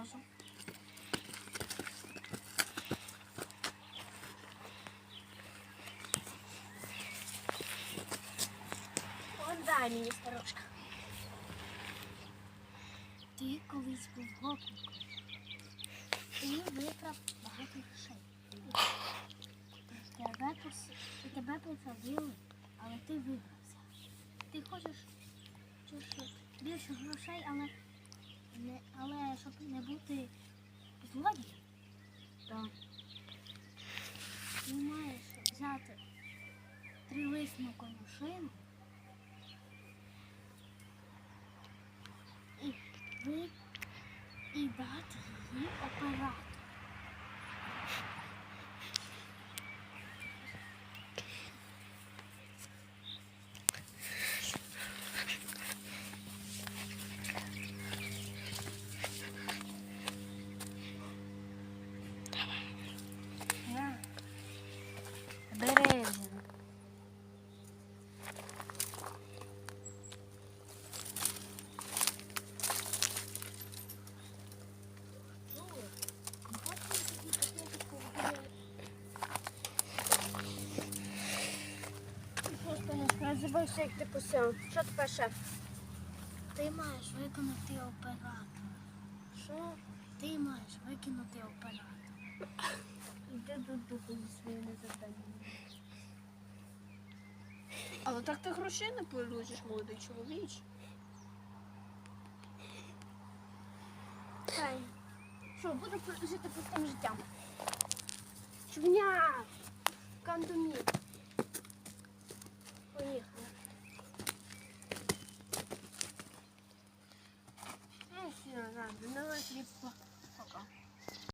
От дай мені старушка. Ти колись був гопником. Ти витрав багато грошей. Тебе, тебе посадили, але ти вибрався. Ти хочеш більше грошей, але, не, але щоб не бути злодієм. Так. Ти маєш взяти трилисну конюшину і і дати її оператору. Бери він. Як ти посяв. Що тепер шеф? Ти маєш виконати оператора. Що? Ти маєш викинути оператора. Іди додому зі своїми Але так ти грошей не получиш, молодий чоловіч. Хай. Що, буду жити простим життям. Чвня! Кандумі. Поїхали. Ну, все, ладно, давай хліб.